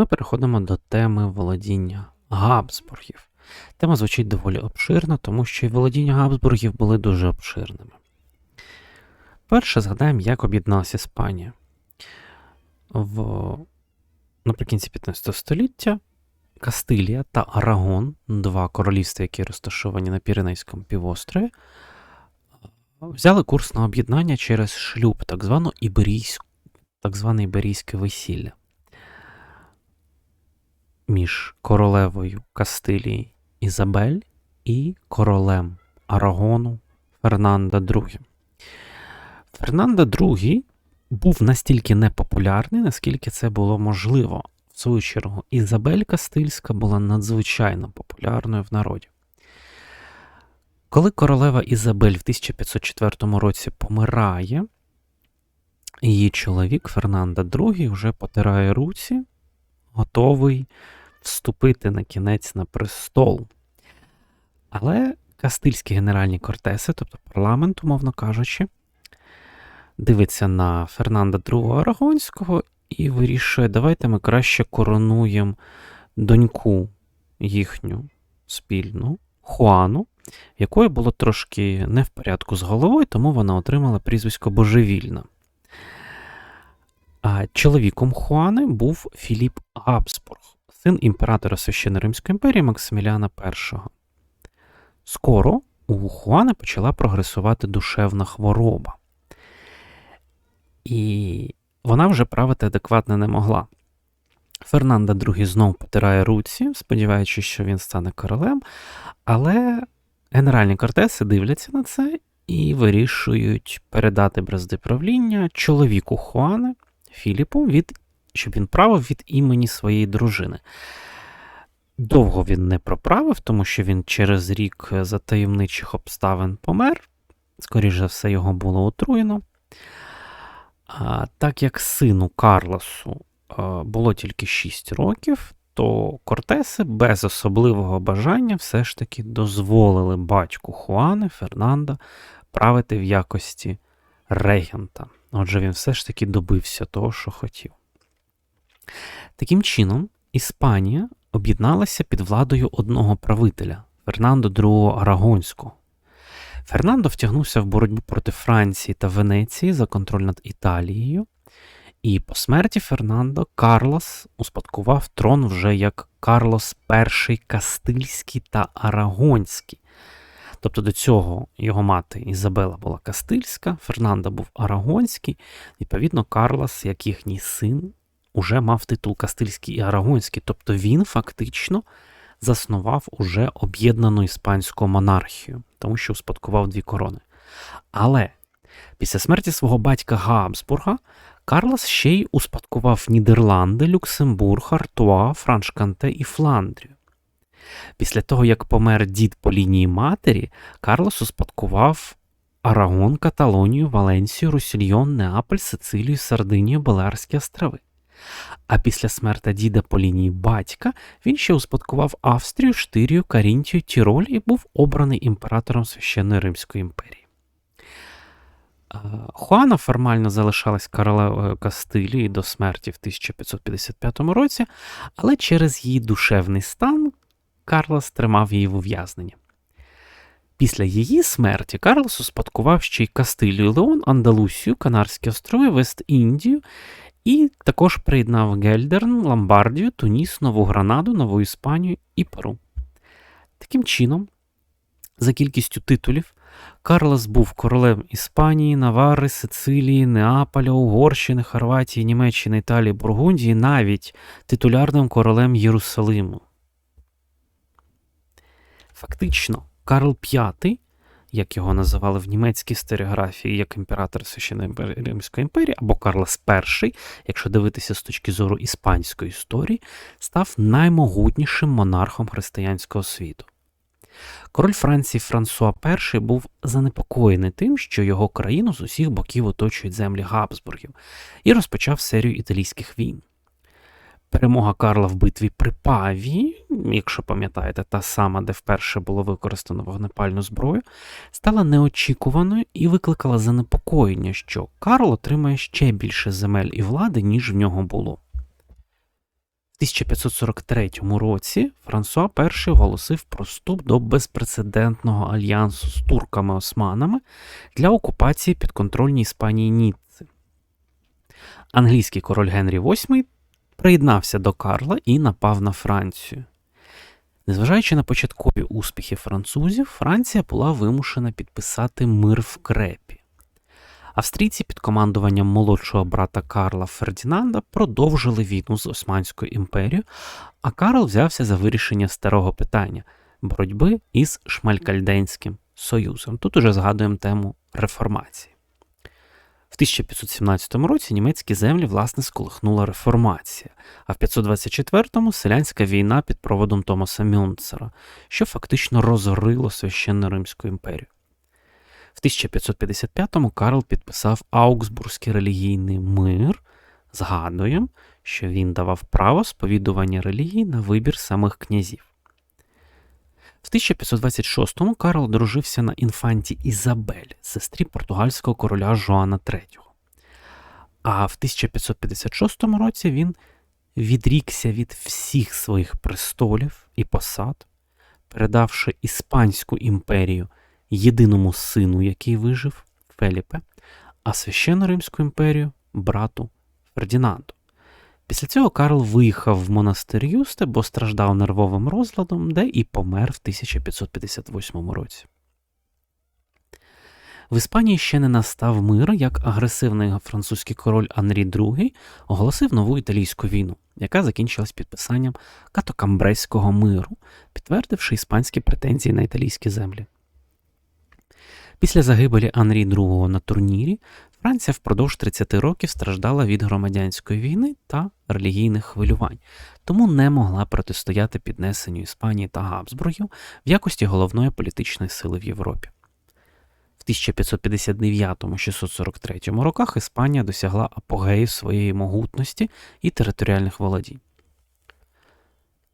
ми переходимо до теми володіння Габсбургів. Тема звучить доволі обширно, тому що і володіння Габсбургів були дуже обширними. Перше згадаємо, як об'єдналася Іспанія. В... Наприкінці 15 століття Кастилія та Арагон, два королівства, які розташовані на Піренейському півострові, взяли курс на об'єднання через шлюб, так, звану іберійську, так зване іберійське весілля між королевою Кастилії Ізабель і королем Арагону Фернанда II. Фернанда II був настільки непопулярний, наскільки це було можливо. В свою чергу, Ізабель Кастильська була надзвичайно популярною в народі. Коли королева Ізабель в 1504 році помирає, її чоловік Фернанда II вже потирає руці, готовий вступити на кінець на престол. Але Кастильські генеральні кортеси, тобто парламент, умовно кажучи, дивиться на Фернанда II Арагонського і вирішує, давайте ми краще коронуємо доньку їхню спільну, Хуану, якої було трошки не в порядку з головою, тому вона отримала прізвисько Божевільна. А чоловіком Хуани був Філіп Габсбург, син імператора Священної Римської імперії Максиміліана І. Скоро у Хуани почала прогресувати душевна хвороба. І вона вже правити адекватно не могла. Фернанда II знов потирає руці, сподіваючись, що він стане королем, але генеральні кортеси дивляться на це і вирішують передати бразди правління чоловіку Хуани Філіпу, від, щоб він правив від імені своєї дружини. Довго він не проправив, тому що він через рік за таємничих обставин помер. Скоріше все, його було отруєно. А, Так як сину Карлосу а, було тільки 6 років, то Кортеси без особливого бажання все ж таки дозволили батьку Хуани Фернанда правити в якості регента. Отже, він все ж таки добився того, що хотів. Таким чином, Іспанія об'єдналася під владою одного правителя Фернандо II Арагонського. Фернандо втягнувся в боротьбу проти Франції та Венеції за контроль над Італією, і по смерті Фернандо Карлос успадкував трон вже як Карлос І Кастильський та Арагонський. Тобто до цього його мати Ізабела була Кастильська, Фернандо був Арагонський, відповідно, Карлос, як їхній син, уже мав титул Кастильський і Арагонський, тобто він фактично заснував уже об'єднану іспанську монархію, тому що успадкував дві корони. Але після смерті свого батька Габсбурга Карлос ще й успадкував Нідерланди, Люксембург, Артуа, Франшканте і Фландрію. Після того, як помер дід по лінії матері, Карлос успадкував Арагон, Каталонію, Валенсію, Русільйон, Неаполь, Сицилію, Сардинію, Балеарські острови. А після смерти діда по лінії батька він ще успадкував Австрію, Штирію, Карінтію, Тіроль і був обраний імператором Священної Римської імперії. Хуана формально залишалась королевою Кастилії до смерті в 1555 році, але через її душевний стан Карлос тримав її в ув'язненні. Після її смерті Карлос успадкував ще й Кастилію, Леон, Андалусію, Канарські острови, Вест-Індію і також приєднав Гельдерн, Ломбардію, Туніс, Нову Гранаду, Нову Іспанію і Перу. Таким чином, за кількістю титулів, Карлос був королем Іспанії, Навари, Сицилії, Неаполя, Угорщини, Хорватії, Німеччини, Італії, Бургундії, навіть титулярним королем Єрусалиму. Фактично, Карл V, як його називали в німецькій стереографії як імператор Священної Римської імперії, або Карлос І, якщо дивитися з точки зору іспанської історії, став наймогутнішим монархом християнського світу. Король Франції Франсуа І був занепокоєний тим, що його країну з усіх боків оточують землі Габсбургів, і розпочав серію італійських війн. Перемога Карла в битві при Паві, якщо пам'ятаєте, та сама, де вперше було використано вогнепальну зброю, стала неочікуваною і викликала занепокоєння, що Карл отримає ще більше земель і влади, ніж в нього було. 1543 році Франсуа І оголосив про вступ до безпрецедентного альянсу з турками-османами для окупації підконтрольній Іспанії Ніцци. Англійський король Генрі VIII приєднався до Карла і напав на Францію. Незважаючи на початкові успіхи французів, Франція була вимушена підписати мир в крепі. Австрійці під командуванням молодшого брата Карла Фердінанда продовжили війну з Османською імперією, а Карл взявся за вирішення старого питання боротьби із Шмалькальденським союзом. Тут уже згадуємо тему реформації. В 1517 році німецькі землі власне сколихнула реформація, а в 524-му селянська війна під проводом Томаса Мюнцера, що фактично розорило священну Римську імперію. В 1555-му Карл підписав Аугсбурзький релігійний мир, згадуємо, що він давав право сповідування релігії на вибір самих князів. В 1526-му Карл одружився на інфанті Ізабель, сестрі португальського короля Жоана III. А в 1556 році він відрікся від всіх своїх престолів і посад, передавши Іспанську імперію єдиному сину, який вижив Феліпе, а священну Римську імперію брату Фердінанду. Після цього Карл виїхав в монастир Юсте, бо страждав нервовим розладом, де і помер в 1558 році. В Іспанії ще не настав мир, як агресивний французький король Анрі II оголосив нову італійську війну, яка закінчилась підписанням Катокамбрейського миру, підтвердивши іспанські претензії на італійські землі. Після загибелі Анрі II на турнірі Франція впродовж 30 років страждала від громадянської війни та релігійних хвилювань, тому не могла протистояти піднесенню Іспанії та Габсбургів в якості головної політичної сили в Європі. В 1559-643 роках Іспанія досягла апогею своєї могутності і територіальних володінь.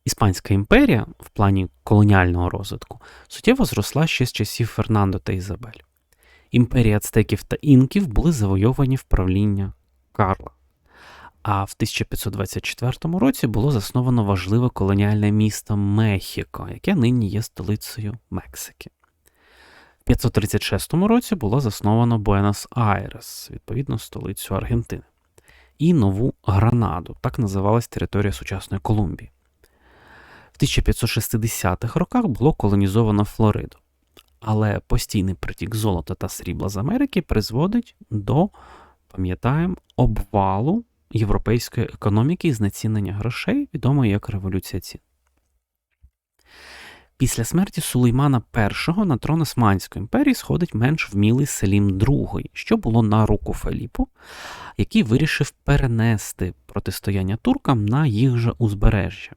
Іспанська імперія в плані колоніального розвитку суттєво зросла ще з часів Фернандо та Ізабель. Імперії ацтеків та інків були завойовані в правління Карла. А в 1524 році було засновано важливе колоніальне місто Мехіко, яке нині є столицею Мексики. В 536 році було засновано Буенос-Айрес, відповідно, столицю Аргентини, і Нову Гранаду, так називалась територія сучасної Колумбії. В 1560-х роках було колонізовано Флориду але постійний притік золота та срібла з Америки призводить до, пам'ятаємо, обвалу європейської економіки і знецінення грошей, відомої як Революція цін. Після смерті Сулеймана І на трон Османської імперії сходить менш вмілий Селім II, що було на руку Феліпу, який вирішив перенести протистояння туркам на їх же узбережжя.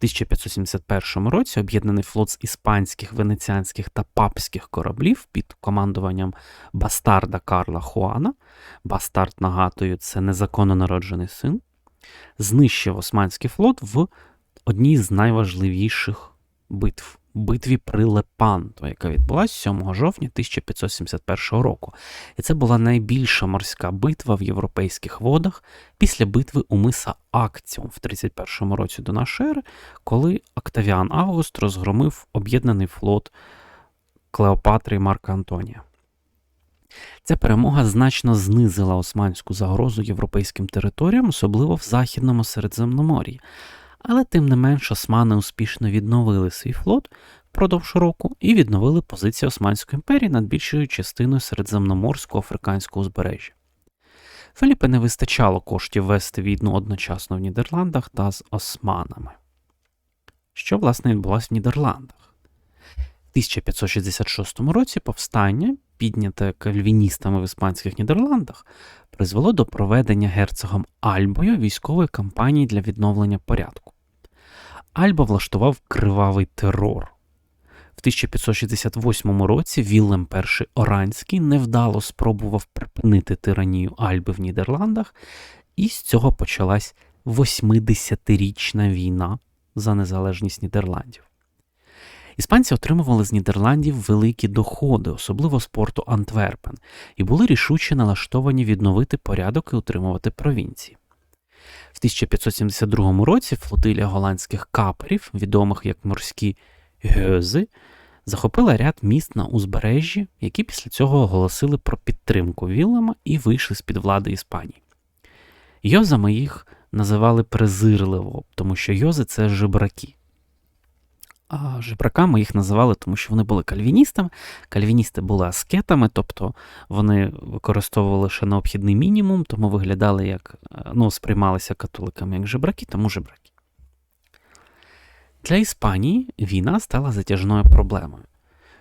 1571 році об'єднаний флот з іспанських, венеціанських та папських кораблів під командуванням бастарда Карла Хуана, бастард нагадую, це незаконно народжений син, знищив Османський флот в одній з найважливіших битв битві при Лепанто, яка відбулася 7 жовтня 1571 року. І це була найбільша морська битва в європейських водах після битви у миса Акціум в 31 році до нашої ери, коли Октавіан Август розгромив об'єднаний флот Клеопатри і Марка Антонія. Ця перемога значно знизила османську загрозу європейським територіям, особливо в Західному Середземномор'ї, але тим не менш османи успішно відновили свій флот впродовж року і відновили позиції Османської імперії над більшою частиною середземноморського африканського узбережжя. Феліпе не вистачало коштів вести війну одночасно в Нідерландах та з османами. Що, власне, відбулося в Нідерландах? В 1566 році повстання, підняте кальвіністами в іспанських Нідерландах, призвело до проведення герцогом Альбою військової кампанії для відновлення порядку. Альба влаштував кривавий терор. В 1568 році Віллем І Оранський невдало спробував припинити тиранію Альби в Нідерландах, і з цього почалась 80-річна війна за незалежність Нідерландів. Іспанці отримували з Нідерландів великі доходи, особливо з порту Антверпен, і були рішуче налаштовані відновити порядок і утримувати провінції. В 1572 році флотилія голландських каперів, відомих як морські гьози, захопила ряд міст на узбережжі, які після цього оголосили про підтримку Віллема і вийшли з-під влади Іспанії. Йозами їх називали презирливо, тому що йози це жебраки. Жебраками їх називали, тому що вони були кальвіністами. Кальвіністи були аскетами, тобто вони використовували лише необхідний мінімум, тому виглядали як, ну, сприймалися католиками як жебраки, тому жебраки. Для Іспанії війна стала затяжною проблемою.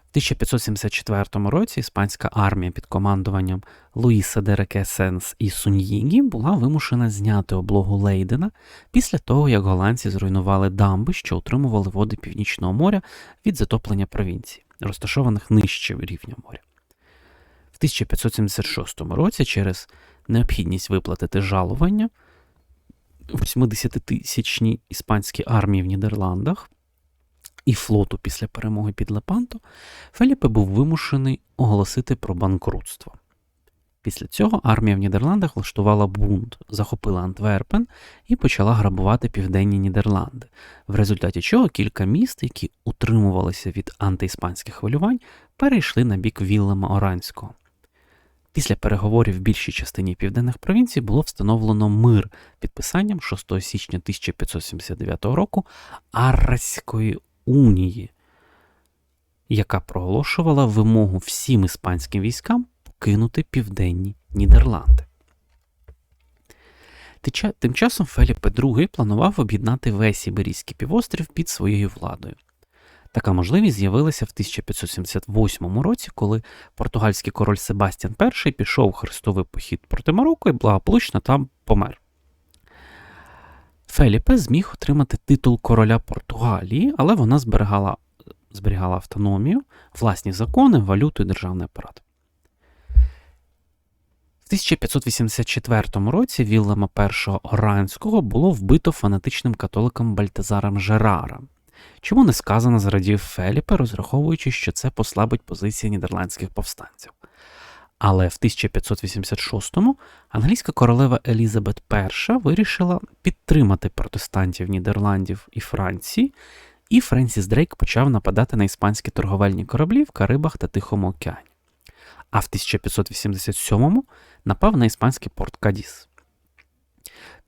В 1574 році іспанська армія під командуванням Луїса Дереке Сенс і Суньїгі була вимушена зняти облогу Лейдена після того, як голландці зруйнували дамби, що утримували води Північного моря від затоплення провінцій, розташованих нижче рівня моря. В 1576 році через необхідність виплатити жалування 80-тисячній іспанській армії в Нідерландах і флоту після перемоги під Лепанто, Феліпе був вимушений оголосити про банкрутство. Після цього армія в Нідерландах влаштувала бунт, захопила Антверпен і почала грабувати південні Нідерланди, в результаті чого кілька міст, які утримувалися від антиіспанських хвилювань, перейшли на бік Віллема Оранського. Після переговорів в більшій частині південних провінцій було встановлено мир підписанням 6 січня 1579 року Арраської унії, яка проголошувала вимогу всім іспанським військам покинути південні Нідерланди. Тим часом Феліпе II планував об'єднати весь Іберійський півострів під своєю владою. Така можливість з'явилася в 1578 році, коли португальський король Себастьян І пішов у хрестовий похід проти Марокко і благополучно там помер. Феліпе зміг отримати титул короля Португалії, але вона зберігала зберігала автономію, власні закони, валюту і державний апарат. В 1584 році Віллема І Оранського було вбито фанатичним католиком Бальтазаром Жераром. Чому не сказано зрадів Феліпе, розраховуючи, що це послабить позиції нідерландських повстанців. Але в 1586-му англійська королева Елізабет І вирішила підтримати протестантів Нідерландів і Франції, і Френсіс Дрейк почав нападати на іспанські торговельні кораблі в Карибах та Тихому океані. А в 1587-му напав на іспанський порт Кадіс.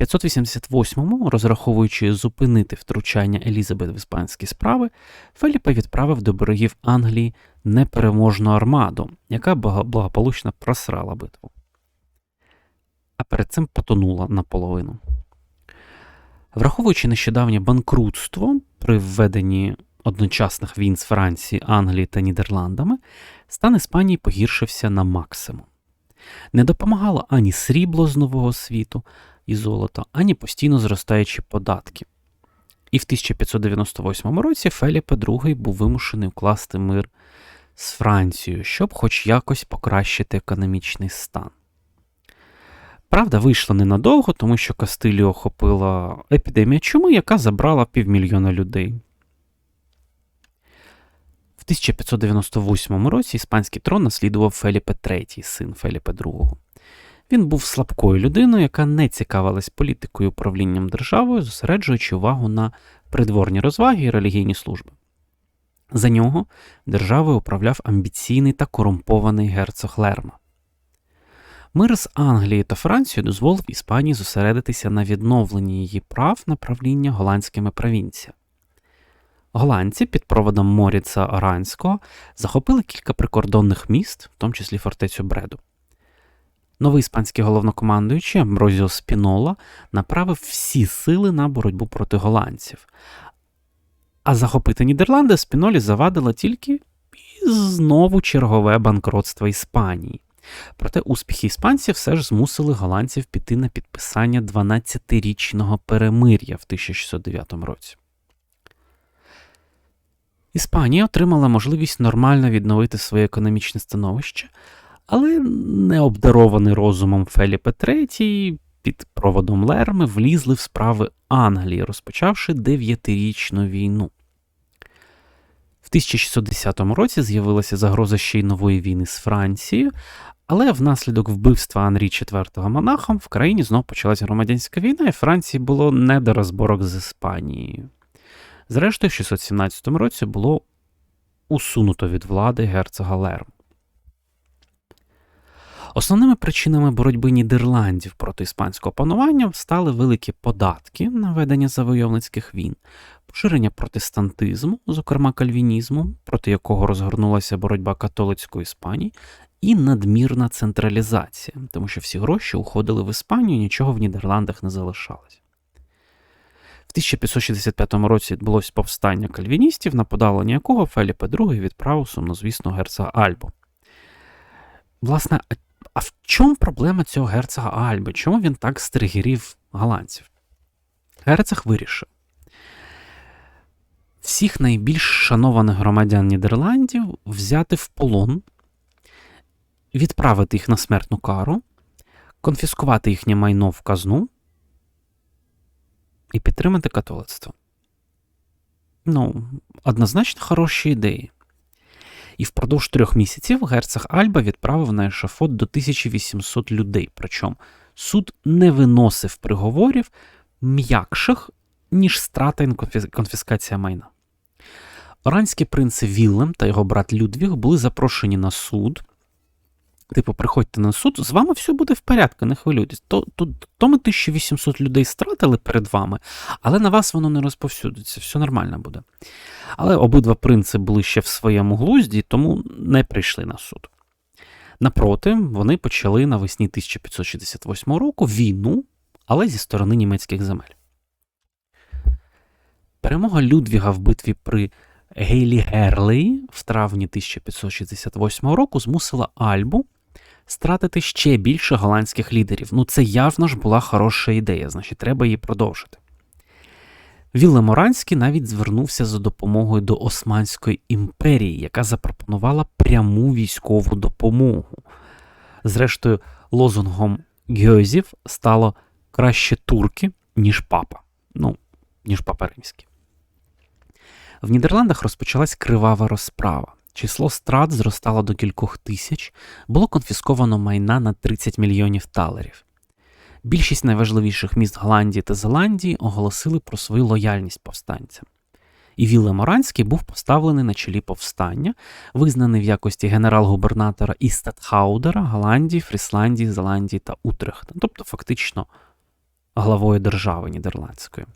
588-му, розраховуючи зупинити втручання Елізабет в іспанські справи, Феліпе відправив до берегів Англії непереможну армаду, яка благополучно просрала битву. А перед цим потонула наполовину. Враховуючи нещодавнє банкрутство при введенні одночасних війн з Франції, Англії та Нідерландами, стан Іспанії погіршився на максимум. Не допомагало ані срібло з Нового світу, і золото, ані постійно зростаючі податки. І в 1598 році Феліпе II був вимушений укласти мир з Францією, щоб хоч якось покращити економічний стан. Правда, вийшла ненадовго, тому що Кастилію охопила епідемія чуми, яка забрала півмільйона людей. В 1598 році іспанський трон наслідував Феліпе III, син Феліпе II. Він був слабкою людиною, яка не цікавилась політикою і управлінням державою, зосереджуючи увагу на придворні розваги і релігійні служби. За нього державою управляв амбіційний та корумпований герцог Лерма. Мир з Англією та Францією дозволив Іспанії зосередитися на відновленні її прав на правління голландськими провінціями. Голландці під проводом Моріца Оранського захопили кілька прикордонних міст, в тому числі фортецю Бреду. Новий іспанський головнокомандуючий Амброзіо Спінола направив всі сили на боротьбу проти голландців. А захопити Нідерланди Спінолі завадило тільки і знову чергове банкротство Іспанії. Проте успіхи іспанців все ж змусили голландців піти на підписання 12-річного перемир'я в 1609 році. Іспанія отримала можливість нормально відновити своє економічне становище, але необдарований розумом Феліпе III під проводом Лерми влізли в справи Англії, розпочавши дев'ятирічну війну. В 1610 році з'явилася загроза ще й нової війни з Францією, Але внаслідок вбивства Анрі IV монахом в країні знов почалась громадянська війна, і Франції було не до розборок з Іспанією. Зрештою, в 617 році було усунуто від влади герцога Лерм. Основними причинами боротьби Нідерландів проти іспанського панування стали великі податки на ведення завойовницьких війн, поширення протестантизму, зокрема кальвінізму, проти якого розгорнулася боротьба католицької Іспанії, і надмірна централізація, тому що всі гроші уходили в Іспанію, нічого в Нідерландах не залишалось. В 1565 році відбулось повстання кальвіністів, на подавлення якого Феліпе II відправив сумнозвісного герцога Альбу. Власне, а в чому проблема цього герцога Альби? Чому він так стригерів голландців? Герцог вирішив. Всіх найбільш шанованих громадян Нідерландів взяти в полон, відправити їх на смертну кару, конфіскувати їхнє майно в казну і підтримати католицтво. Ну, однозначно хороші ідеї. І впродовж трьох місяців герцог Альба відправив на ешафот до 1800 людей. Причому суд не виносив приговорів м'якших, ніж страта і конфіскація майна. Оранські принци Віллем та його брат Людвіг були запрошені на суд. Типу, приходьте на суд, з вами все буде в порядку, не хвилюйтесь. То, то, то ми 1800 людей стратили перед вами, але на вас воно не розповсюдиться, все нормально буде. Але обидва принци були ще в своєму глузді, тому не прийшли на суд. Напроти, вони почали навесні 1568 року війну, але зі сторони німецьких земель. Перемога Людвіга в битві при Гейлі Герлеї в травні 1568 року змусила Альбу стратити ще більше голландських лідерів. Ну, це явно ж була хороша ідея, значить, треба її продовжити. Віллем Оранський навіть звернувся за допомогою до Османської імперії, яка запропонувала пряму військову допомогу. Зрештою, лозунгом Гьозів стало краще турки, ніж папа. Ну, ніж папа римський. В Нідерландах розпочалась кривава розправа. Число страт зростало до кількох тисяч, було конфісковано майна на 30 мільйонів талерів. Більшість найважливіших міст Голландії та Зеландії оголосили про свою лояльність повстанцям. І Віллем Оранський був поставлений на чолі повстання, визнаний в якості генерал-губернатора і статхаудера Голландії, Фрісландії, Зеландії та Утрехта, тобто фактично главою держави Нідерландської.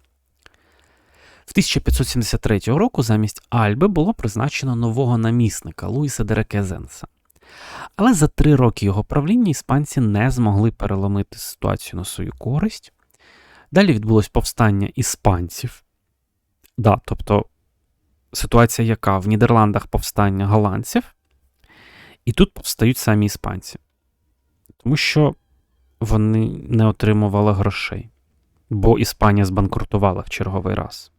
В 1573 року замість Альби було призначено нового намісника Луїса Дерекезенса. Але за три роки його правління іспанці не змогли переломити ситуацію на свою користь. Далі відбулось повстання іспанців. Да, Тобто ситуація, яка в Нідерландах повстання голландців, і тут повстають самі іспанці. Тому що вони не отримували грошей, бо Іспанія збанкрутувала в черговий раз.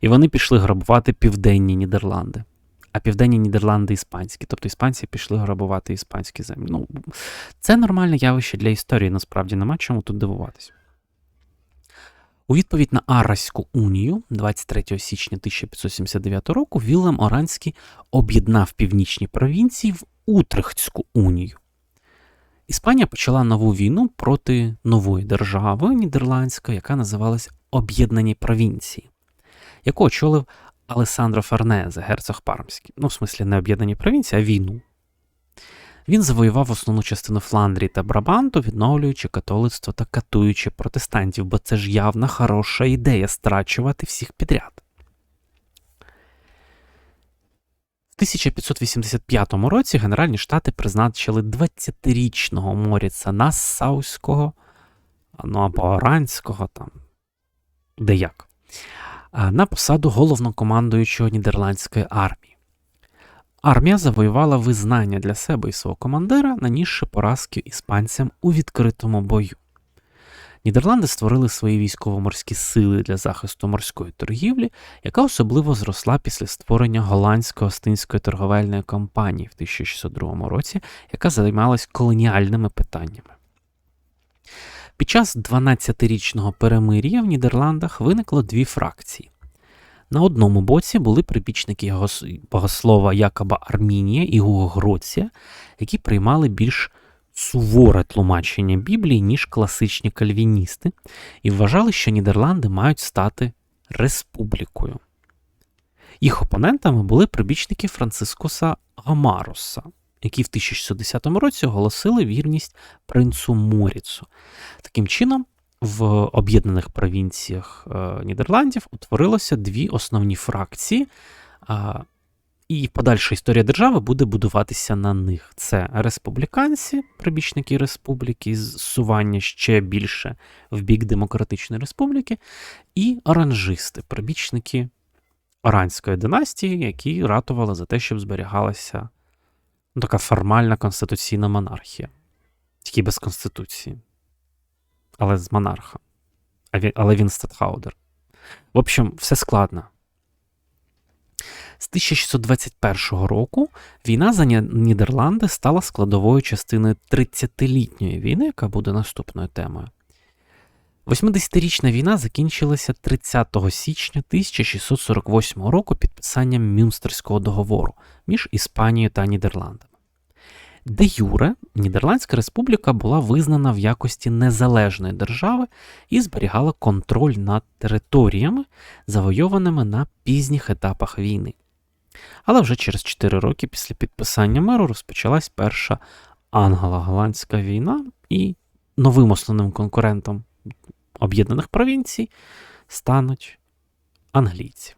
І вони пішли грабувати південні Нідерланди. А південні Нідерланди іспанські, тобто іспанці пішли грабувати іспанські землі. Ну, Це нормальне явище для історії, насправді нема чому тут дивуватись. У відповідь на Араську унію 23 січня 1579 року Віллем Оранський об'єднав північні провінції в Утрехтську унію. Іспанія почала нову війну проти нової держави нідерландської, яка називалась Об'єднані провінції яку очолив Алесандро Фернезе, герцог Пармський. Ну, в смислі, не об'єднані провінції, а війну. Він завоював основну частину Фландрії та Брабанту, відновлюючи католицтво та катуючи протестантів, бо це ж явна хороша ідея страчувати всіх підряд. В 1585 році Генеральні Штати призначили 20-річного Моріца Нассауського, ну або Оранського, там, де як на посаду головнокомандуючого нідерландської армії. Армія завоювала визнання для себе і свого командира, нанісши поразки іспанцям у відкритому бою. Нідерланди створили свої військово-морські сили для захисту морської торгівлі, яка особливо зросла після створення голландсько остинської торговельної компанії в 1602 році, яка займалась колоніальними питаннями. Під час 12-річного перемир'я в Нідерландах виникло дві фракції. На одному боці були прибічники богослова Якоба Армінія і Гуго Гроція, які приймали більш суворе тлумачення Біблії, ніж класичні кальвіністи, і вважали, що Нідерланди мають стати республікою. Їх опонентами були прибічники Францискоса Гамароса, які в 1610 році оголосили вірність принцу Моріцу. Таким чином, в об'єднаних провінціях е, Нідерландів утворилося дві основні фракції, і подальша історія держави буде будуватися на них. Це республіканці, прибічники республіки, зсування ще більше в бік демократичної республіки, і оранжисти, прибічники Оранської династії, які ратували за те, щоб зберігалася ну, така формальна конституційна монархія, тільки без конституції, але з монарха. Але він статхаудер. В общем, все складно. З 1621 року війна за Нідерланди стала складовою частиною 30-літньої війни, яка буде наступною темою. 80-річна війна закінчилася 30 січня 1648 року підписанням Мюнстерського договору між Іспанією та Нідерландами. Де Юре Нідерландська республіка була визнана в якості незалежної держави і зберігала контроль над територіями, завойованими на пізніх етапах війни. Але вже через 4 роки після підписання миру розпочалась перша англо-голландська війна, і новим основним конкурентом об'єднаних провінцій стануть англійці.